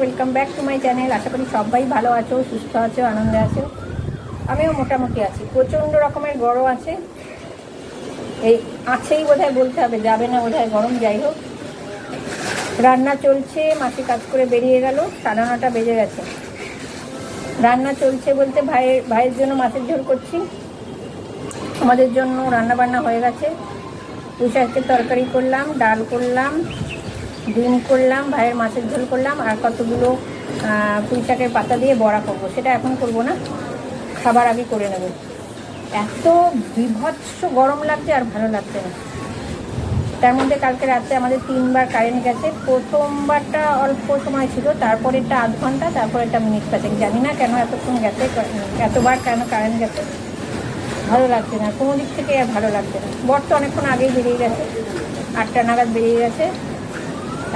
Welcome back to my channel আশা করি সবাই ভালো আছো, সুস্থ আছো, আনন্দে আছো। আমিও মোটামুটি আছি। প্রচণ্ড রকমের গরম আছে। এই আছেই বোধহয় বলতে হবে, যাবে না বোধহয় গরম, যাই হোক। রান্না চলছে, মাসি কাজ করে বেরিয়ে গেল, সাড়ে নটা বেজে গেছে। রান্না চলছে বলতে ভাইয়ের ভাইয়ের জন্য মাছের ঝোল করছি। আমাদের জন্য রান্না বান্না হয়ে গেছে। পুঁই শাকের তরকারি করলাম, ডাল করলাম। ডিম করলাম ভাইয়ের মাছের ঝোল করলাম আর কতগুলো আহ, পুঁই শাকের পাতা দিয়ে বড়া করব। সেটা এখন করব না খাবার আগে করে নেব। এত বিভৎস গরম লাগছে আর ভালো লাগছে না। তার মধ্যে কালকে রাত্রে আমাদের তিনবার কারেন্ট গেছে। প্রথমবারটা অল্প সময় ছিল তারপরেরটা আধ ঘণ্টা তারপরেরটা মিনিট পাঁচেক। জানি না কেন এতক্ষণ গেছে এতবার কেন কারেন্ট গেছে। ভালো লাগছে না কোনো দিক থেকে আর ভালো লাগছে না। বর তো অনেকক্ষণ আগেই বেরিয়ে গেছে। আটটা নাগাদ বেরিয়ে গেছে।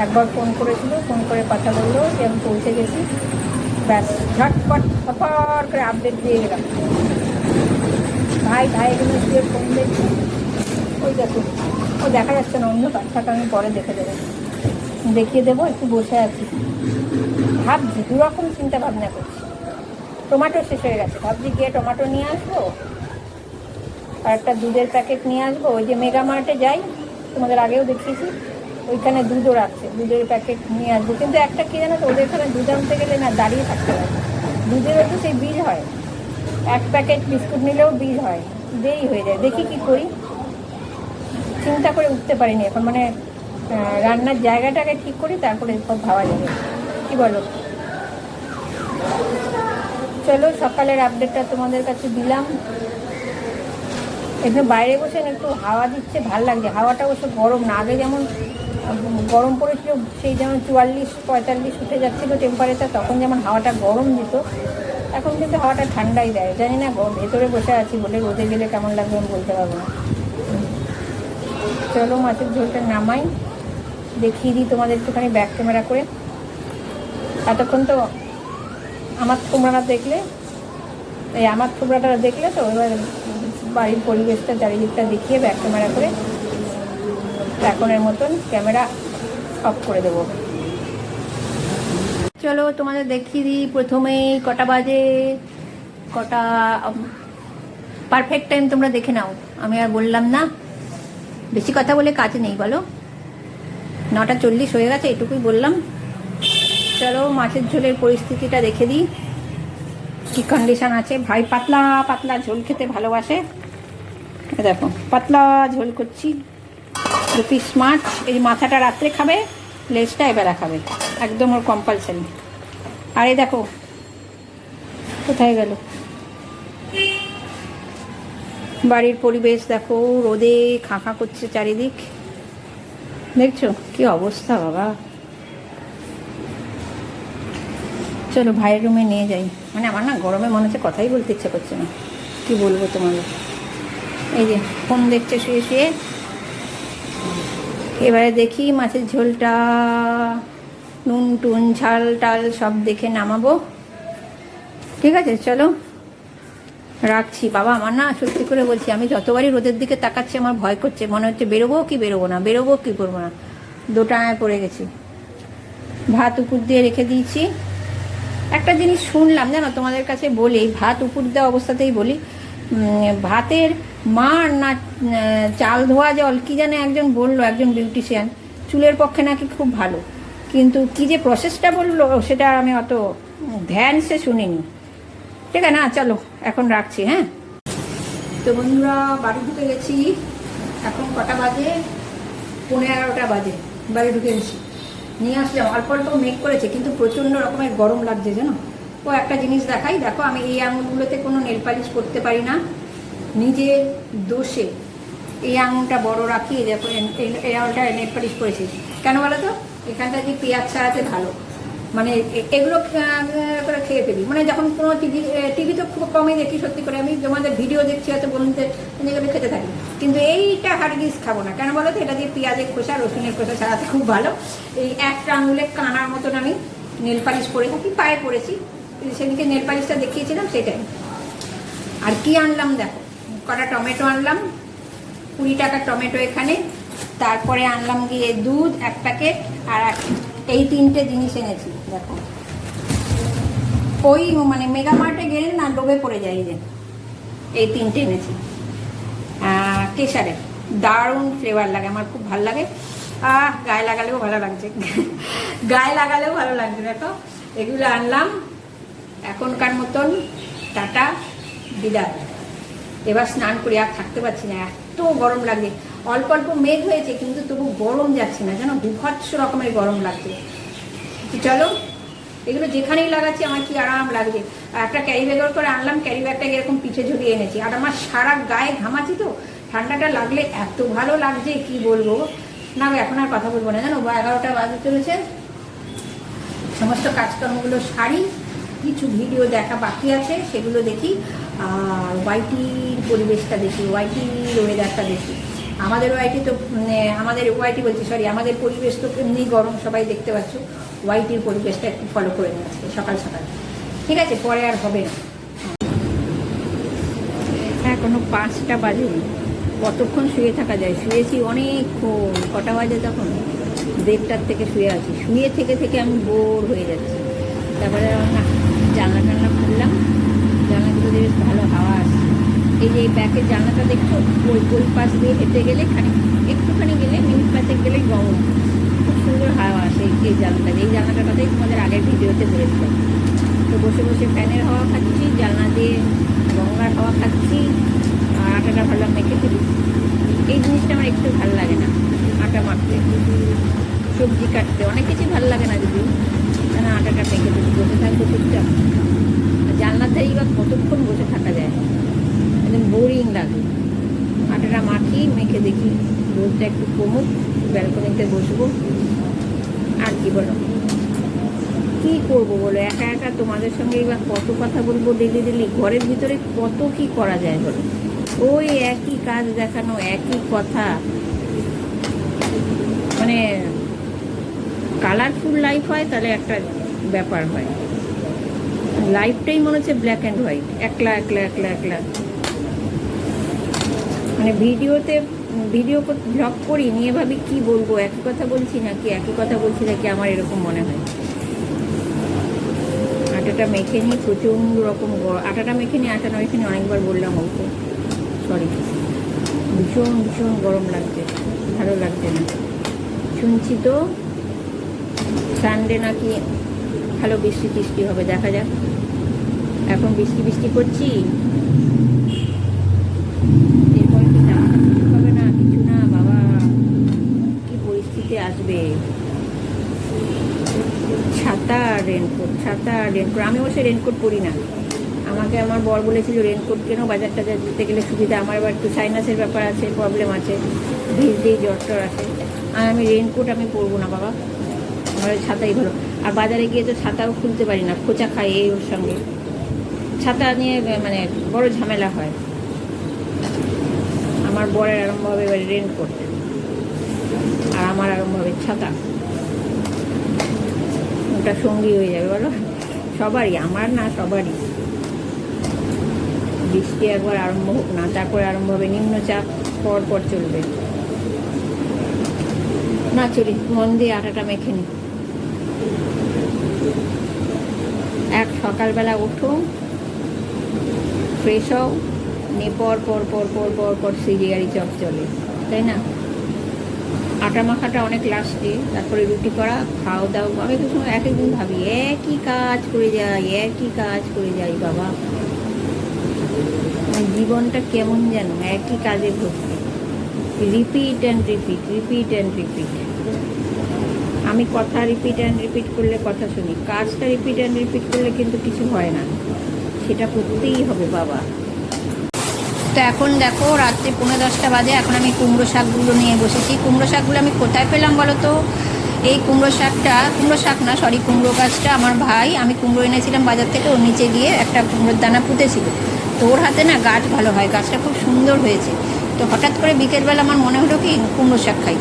একবার ফোন করেছিল, ফোন করে কথা বলল, যে আমি পৌঁছে গেছি। ব্যাস, ঝটপট ফফর করে আপডেট দিয়ে গেলাম। ভাই ভাই এগুলো দিয়ে ফোন দেখছি। ওই দেখো, ও দেখা যাচ্ছে না, অন্য বাচ্চাটা আমি পরে দেখে দেবো। দেখিয়ে দেবো, একটু বসে আছি। ভাবছি দু রকম চিন্তা ভাবনা করছি। টমেটো শেষ হয়ে গেছে। ভাবছি গিয়ে টমেটো নিয়ে আসব, আর একটা দুধের প্যাকেট নিয়ে আসব। ওই যে মেগা মার্টে যাই, তোমাদের আগেও দেখিয়েছি। ওইখানে দুধও রাখছে, দুধের প্যাকেট নিয়ে আসব। কিন্তু একটা কি জানো তো, ওদের এখানে দুধ আনতে গেলে না দাঁড়িয়ে থাকতে হয়। দুধেরও তো সেই বিল হয়। এক প্যাকেট বিস্কুট নিলেও বিল হয়। দেরি হয়ে যায়। দেখি কি করি। চিন্তা করে উঠতে পারিনি এখন। মানে রান্নার জায়গাটাকে ঠিক করি, তারপরে সব ভাবা যাবে। কি বলো? চলো, সকালের আপডেটটা তোমাদের কাছে দিলাম। এখানে বাইরে বসে একটু হাওয়া দিচ্ছে, ভালো লাগছে। হাওয়াটা অবশ্য গরম না। আগে যেমন গরম পড়েছিল, সেই যেমন চুয়াল্লিশ, পঁয়তাল্লিশ উঠে যাচ্ছিল টেম্পারেচার তখন যেমন হাওয়াটা গরম দিত, এখন কিন্তু হাওয়াটা ঠান্ডাই দেয়। জানি না ভেতরে বসে আছি বলে রোদে গেলে কেমন লাগবে আমি বলতে পারব না। চলো মাছের ঝোলটা নামাই, দেখিয়ে দিই তোমাদের একটুখানি ব্যাক ক্যামেরা করে। এতক্ষণ তো আমার তোমরা দেখলে, এই আমার থুবড়াটা দেখলে তো এবার বাড়ির পরিবেশটা, চারিদিকটা দেখিয়ে ব্যাক ক্যামেরা করে এখনের মতন ক্যামেরা অফ করে দেবো। চলো তোমাদের দেখিয়ে দিই প্রথমেই কটা বাজে, কটা পারফেক্ট টাইম তোমরা দেখে নাও। আমি আর বললাম না, বেশি কথা বলে কাজ নেই, বলো। নটা চল্লিশ হয়ে গেছে, এটুকুই বললাম। চলো মাছের ঝোলের পরিস্থিতিটা দেখে দিই। কি কন্ডিশন আছে? ভাই পাতলা পাতলা ঝোল খেতে ভালোবাসে। দেখো, পাতলা ঝোল করছি। দু মাছ এই মাথাটা রাত্রে খাবে, লেজটা এবেলা খাবে। একদম ওর কম্পালসারি আর এই দেখো, কোথায় গেল? বাড়ির পরিবেশ দেখো, রোদে খাঁখা করছে চারিদিক। দেখছ? কি অবস্থা, বাবা। চলো ভাইয়ের রুমে নিয়ে যাই। মানে আমার না গরমে মনে হচ্ছে কথাই বলতে ইচ্ছে করছে না। কি বলব তোমাদের? এই যে ফোন দেখছে শুয়ে শুয়ে। এবারে দেখি মাছের ঝোলটা। নুন, টুন, ঝাল, টাল সব দেখে নামাবো। ঠিক আছে, চলো। রাখছি। বাবা, আমার না সত্যি করে বলছি, আমি যতবারই রোদের দিকে তাকাচ্ছি, আমার ভয় করছে। মনে হচ্ছে বেরোবো কি বেরোবো না, বেরোবো কি করব না। দোটানায় পড়ে গেছি। ভাত উপর দিয়ে রেখে দিয়েছি। একটা জিনিস শুনলাম, জানো, তোমাদের কাছে বলি, ভাত উপর দেওয়া অবস্থাতেই বলি ভাতের মার না চাল ধোয়া জল, কি জানে একজন বলল, একজন বিউটিশিয়ান চুলের পক্ষে নাকি খুব ভালো। কিন্তু কি যে প্রসেসটা বলল, সেটা আমি অত ধ্যান সে শুনিনি। ঠিক আছে, না, চলো, এখন রাখছি হ্যাঁ? তো বন্ধুরা, বাড়ি ঢুকে গেছি। এখন কটা বাজে? পনেরো এগারোটা বাজে। বাড়ি ঢুকে গেছি। নিয়ে আসলাম, অল্প অল্প মেঘ করেছে, কিন্তু প্রচণ্ড রকমের গরম লাগছে, জানো? ও একটা জিনিস দেখাই। দেখো, আমি এই আঙুলগুলোতে কোনো নেল পালিশ করতে পারি না। নিজের দোষে এই আঙুলটা বড় রাখি দেখো, এই- আঙুলটা নেল পালিশ করেছি। কেন বলো তো? এখানটা যে পেঁয়াজ ছাড়াতে ভালো। মানে এগুলো করে খেয়ে ফেলি। মানে যখন কোনো টিভি টিভি তো খুব কমই দেখি, সত্যি করে। আমি তোমাদের ভিডিও দেখছি, হয়তো বন্ধুদের এগুলো খেতে থাকি। কিন্তু এইটা হারগিস খাব না। কেন বলো তো? এটা দিয়ে পেঁয়াজের খোসা, রসুনের খোসা ছাড়াতে খুব ভালো। এই একটা আঙুলে কানার মতন আমি নেল পালিশ করে থাকি, পায়ে পরেছি সেদিকে নেল পালিশটা দেখিয়েছিলাম সেটাই। আর কি আনলাম দেখো, কটা টমেটো আনলাম, কুড়ি টাকার টমেটো এখানে, তারপরে আনলাম গিয়ে দুধ, এক প্যাকেট, আর এই তিনটে জিনিস এনেছি, দেখো। ওই মানে মেগা মার্টে গেলে না ডোবে পড়ে যায় যে, এই তিনটে এনেছি। কেশারের, দারুণ ফ্লেভার লাগে, আমার খুব ভালো লাগে। আহ, গায়ে লাগালেও ভালো লাগছে। গায়ে লাগালেও ভালো লাগছে, দেখো। এগুলো আনলাম এখনকার মতন টাটা, বিদায়। এবার স্নান করে আর থাকতে পারছি না, এত গরম লাগে অল্প অল্প মেঘ হয়েছে, কিন্তু তবু গরম যাচ্ছে না, যেন বিভৎস রকমের গরম লাগছে। চলো, এগুলো যেখানেই লাগাচ্ছি আমার কি আরাম লাগছে। আর একটা ক্যারি ব্যাগের করে আনলাম ক্যারি ব্যাগটা এরকম পিঠে ঝুলিয়ে এনেছি। আর আমার সারা গায়ে ঘামাচ্ছি তো, ঠান্ডাটা লাগলে এত ভালো লাগছে, কি বলব? না এখন আর কথা বলব না। জানো এগারোটা বাজে চলেছে। সমস্ত কাজকর্মগুলো সারি। কিছু ভিডিও দেখা বাকি আছে, সেগুলো দেখি, আর ওয়াইটির পরিবেশটা দেখি ওয়াইটির ওয়েদারটা দেখি। আমাদের ওয়াইটি তো মানে আমাদের ওয়াইটি বলছি সরি আমাদের পরিবেশ তো এমনি গরম, সবাই দেখতে পাচ্ছ। ওয়াইটির পরিবেশটা একটু ফলো করে নিচ্ছে সকাল সকাল। ঠিক আছে, পরে আর হবে না। এখনও পাঁচটা বাজেনি। কতক্ষণ শুয়ে থাকা যায়? শুয়েছি অনেকক্ষণ, কটা বাজে তখন? দেড়টার থেকে শুয়ে আছি। শুয়ে থেকে থেকে আমি বোর হয়ে যাচ্ছি। তারপরে না। জানলা টানলা খুললাম। জানলাগুলো বেশ ভালো হাওয়া আসছে। এই যে এই ব্যাকের জানলাটা দেখছ? ওই ওই পাশ দিয়ে হেঁটে গেলে খানি একটুখানি গেলে মিনিট পাঁচেক গেলে গরম। খুব সুন্দর হাওয়া আসে এই- জানলাটা এই জানলাটার কথাই তোমাদের আগের ভিডিওতে বলেছিলাম। তো বসে বসে ফ্যানের হাওয়া খাচ্ছি, জানলা দিয়ে গঙ্গার হাওয়া খাচ্ছি, আর আটাটা ভালো মেখে ফেলি। এই জিনিসটা আমার একটু ভালো লাগে না। আটা মাখতে, সবজি কাটতে। অনেক কিছু ভালো লাগে না যদি মেখে ফেলি বসে থাকব চুপচাপ। ধারেই বা কতক্ষণ বসে থাকা যায়? একদম বোরিং লাগে। আটাটা মাখি, মেখে দেখি রোদটা একটু কমুক, ব্যালকনিতে বসবো। আর কি বলো? কি করব বলো? একা একা তোমাদের সঙ্গে এবার কত কথা বলব ডেলি ডেলি ঘরের ভিতরে কত কি করা যায় বলো? ওই একই কাজ দেখানো, একই কথা। মানে কালারফুল লাইফ হয়, তাহলে একটা ব্যাপার হয়। লাইফটাই মনে হচ্ছে ব্ল্যাক অ্যান্ড হোয়াইট একলা একলা একলা একলা। মানে ভিডিওতে, ভিডিও ব্লগ করি, নিয়ে ভাবি কি বলব, একই কথা বলছি নাকি, একই কথা বলছি নাকি, আমার এরকম মনে হয়। আটাটা মেখে নিই প্রচণ্ড রকম আটাটা মেখে নিই আটাটা মেখে নিই অনেকবার বললাম অল্প। সরি ভীষণ ভীষণ গরম লাগছে, ভালো লাগছে না। শুনছি তো সানডে নাকি ভালো বৃষ্টি টিষ্টি হবে, দেখা যাক। এখন বৃষ্টি বৃষ্টি করছি। এরপরে কি শুকাবে না? কিছু না, বাবা। কি পরিস্থিতি আসবে? ছাতা রেনকোট ছাতা রেনকোট আমি অবশ্যই রেনকোট পরি না। আমাকে আমার বর বলেছিল রেনকোট কেন? বাজার টাজার যেতে গেলে সুবিধা। আমার আবার একটু সাইনাসের ব্যাপার আছে প্রবলেম আছে। ভিজ দিয়ে জ্বর টর আছে। আর আমি রেনকোট আমি পরবো না, বাবা। ওই ছাতাই ভালো আর বাজারে গিয়ে তো ছাতাও খুলতে পারি না, খোঁচা খাই এই ওর সঙ্গে। ছাতা নিয়ে মানে বড় ঝামেলা হয়। আমার বরের আরম্ভ হবে এবার রেনকোট আর আমার আরম্ভ হবে ছাতা। ওটা সঙ্গী হয়ে যাবে, বলো। সবারই, আমার না সবারই। বৃষ্টি একবার আরম্ভ হোক না, তারপরে আরম্ভ হবে, নিম্নচাপ পর পর চলবে। না, চলি, মন দিয়ে আটাটা মেখে নি। এক সকালবেলা উঠো ফ্রেশ হও, নিয়ে পর পর পর পর পর পর গাড়ি চপ চলে তাই না? আটা মাখাটা অনেক লাস্টে তারপরে রুটি করা খাওয়া দাওয়া আমি তো সময় এক একদিন ভাবি, একই কাজ করে যাই, একই কাজ করে যাই, বাবা। জীবনটা কেমন যেন, একই কাজে ভর্তি। Repeat and repeat repeat and repeat আমি কথা রিপিট অ্যান্ড রিপিট করলে কথা শুনি। কাজটা রিপিট অ্যান্ড রিপিট করলে কিন্তু কিছু হয় না। সেটা করতেই হবে বাবা। তো এখন দেখো, রাত্রে পনেরো দশটা বাজে, এখন আমি কুমড়ো শাকগুলো নিয়ে বসেছি। কুমড়ো শাকগুলো আমি কোথায় পেলাম বলো তো? এই কুমড়ো শাকটা, কুমড়ো শাক না সরি কুমড়ো গাছটা আমার ভাই, আমি কুমড়ো এনেছিলাম বাজার থেকে, ওর নিচে গিয়ে একটা কুমড়োর দানা পুঁতেছিল। তো ওর হাতে না গাছ ভালো হয়, গাছটা খুব সুন্দর হয়েছে। তো হঠাৎ করে বিকেলবেলা আমার মনে হলো কি, কুমড়ো শাক খাই।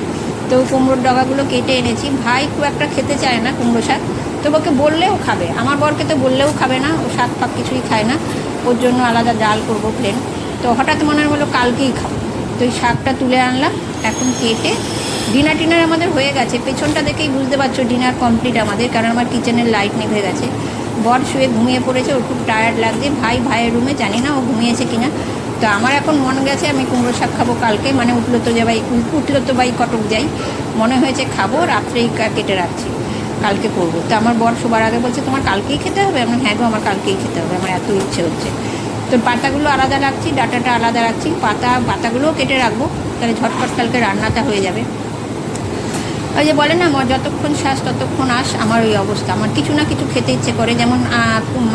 তো কুমড়োর ডগাগুলো কেটে এনেছি। ভাই খুব একটা খেতে চায় না কুমড়ো শাক। তো ওকে বললেও খাবে। আমার বরকে তো বললেও খাবে না। ও শাক ফাক কিছুই খায় না। ওর জন্য আলাদা ডাল করব প্লেন তো হঠাৎ মনে হলো কালকেই খাব। তো এই শাকটা তুলে আনলাম। এখন কেটে ডিনার টিনার আমাদের হয়ে গেছে। পেছনটা দেখেই বুঝতে পারছ ডিনার কমপ্লিট আমাদের, কারণ আমার কিচেনের লাইট নিভে গেছে। বর শুয়ে ঘুমিয়ে পড়েছে। ওর খুব টায়ার্ড লাগছে। ভাই ভাইয়ের রুমে জানি না ও ঘুমিয়েছে কিনা। তো আমার এখন মন গেছে, আমি কুমড়ো শাক খাব কালকে। মানে উঠল তো যাবাই উঠল তো বাই কটক যাই। মনে হয়েছে খাব, রাত্রেই কেটে রাখছি। কালকে করব। তো আমার বর সবার আগে বলছে, তোমার কালকেই খেতে হবে? আমি হ্যাঁ গো, আমার কালকেই খেতে হবে। আমার এত ইচ্ছে হচ্ছে। তো পাতাগুলো আলাদা রাখছি, ডাটাটা আলাদা রাখছি, পাতা পাতাগুলোও কেটে রাখব। তাহলে ঝটপট কালকে রান্নাটা হয়ে যাবে। ওই যে বলে না আমার যতক্ষণ শ্বাস ততক্ষণ আস, আমার ওই অবস্থা। আমার কিছু না কিছু খেতে ইচ্ছে করে, যেমন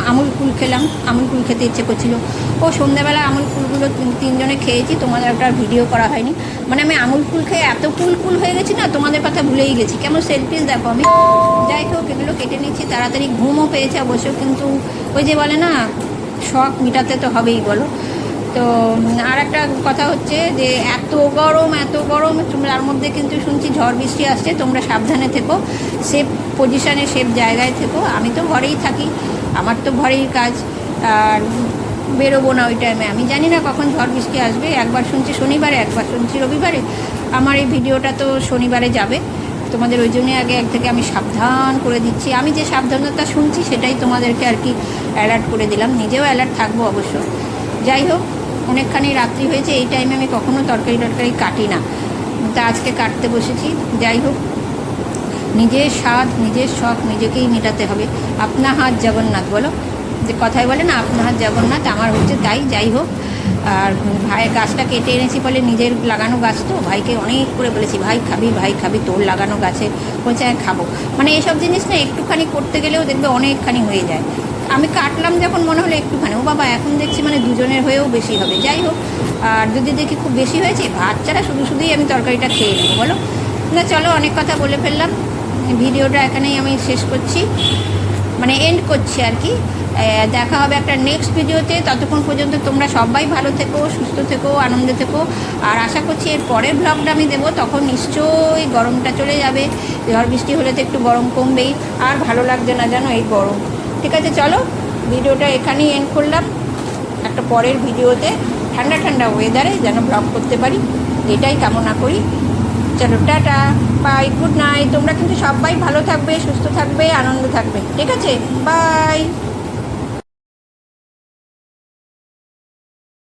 আমুল কুল খেলাম, আমুল কুল খেতে ইচ্ছে করছিল। ও সন্ধ্যাবেলা আমুল কুলগুলো তিন- তিনজনে খেয়েছি, তোমাদের একটা ভিডিও করা হয়নি। মানে আমি আমুল কুল খেয়ে এত কুল কুল হয়ে গেছি না, তোমাদের কথা ভুলেই গেছি। কেমন সেলফিস দেখো আমি। যাই হোক, এগুলো কেটে নিচ্ছি, তাড়াতাড়ি ঘুমও পেয়েছে অবশ্য, কিন্তু ওই যে বলে না, শখ মিটাতে তো হবেই বলো। তো আর একটা কথা হচ্ছে যে, এত গরম এত গরম, তার মধ্যে কিন্তু শুনছি ঝড় বৃষ্টি আসছে, তোমরা সাবধানে থেকো সেফ পজিশানে সেফ জায়গায় থেকো। আমি তো ঘরেই থাকি, আমার তো ঘরেই কাজ, আর বেরোবো না ওই টাইমে আমি জানি না কখন ঝড় বৃষ্টি আসবে, একবার শুনছি শনিবারে, একবার শুনছি রবিবারে। আমার এই ভিডিওটা তো শনিবারে যাবে। তোমাদের ওই জন্যই আগে এক থেকে আমি সাবধান করে দিচ্ছি। আমি যে সাবধানতা শুনছি, সেটাই তোমাদেরকে আর কি অ্যালার্ট করে দিলাম। নিজেও অ্যালার্ট থাকব অবশ্য। যাই হোক অনেকখানি রাত্রি হয়েছে, এই টাইমে আমি কখনো তরকারি টরকারি কাটি না। তা আজকে কাটতে বসেছি, যাই হোক। নিজের স্বাদ, নিজের শখ, নিজেকেই মেটাতে হবে। আপনা হাত জগন্নাথ, বলো? যে কথায় বলে না, আপনা হাত জগন্নাথ, আমার হচ্ছে তাই, যাই হোক। আর ভাইয়ের গাছটা কেটে এনেছি বলে নিজের লাগানো গাছ তো? ভাইকে অনেক করে বলেছি, ভাই খাবি ভাই খাবি, তোর লাগানো গাছে। বলছে হ্যাঁ খাব। মানে এসব জিনিস না, একটুখানি করতে গেলেও দেখবে অনেকখানি হয়ে যায়। আমি কাটলাম যখন, মনে হলো একটুখানি। ও বাবা, এখন দেখছি মানে দুজনের হয়েও বেশি হবে। যাই হোক, আর যদি দেখি খুব বেশি হয়েছে ছাড়া শুধু শুধুই আমি তরকারিটা খেয়ে নেব, বলো? না, চলো, অনেক কথা বলে ফেললাম। ভিডিওটা এখানেই আমি শেষ করছি। মানে এন্ড করছি আর কি। দেখা হবে একটা নেক্সট ভিডিওতে। ততক্ষণ পর্যন্ত তোমরা সবাই ভালো থেকো, সুস্থ থেকো, আনন্দে থেকো। আর আশা করছি এর পরের ব্লগটা আমি দেবো, তখন নিশ্চয়ই গরমটা চলে যাবে। ঝড় বৃষ্টি হলে তো একটু গরম কমবেই। আর ভালো লাগছে না জানো, এই গরম। ঠিক আছে, চলো। ভিডিওটা এখানেই এন্ড করলাম। একটা পরের ভিডিওতে ঠান্ডা ঠান্ডা ওয়েদারে যেন ব্লগ করতে পারি। এটাই কামনা করি। চলো, টাটা। বাই গুড নাইট তোমরা কিন্তু সবাই ভালো থাকবে, সুস্থ থাকবে, আনন্দ থাকবে। ঠিক আছে? বাই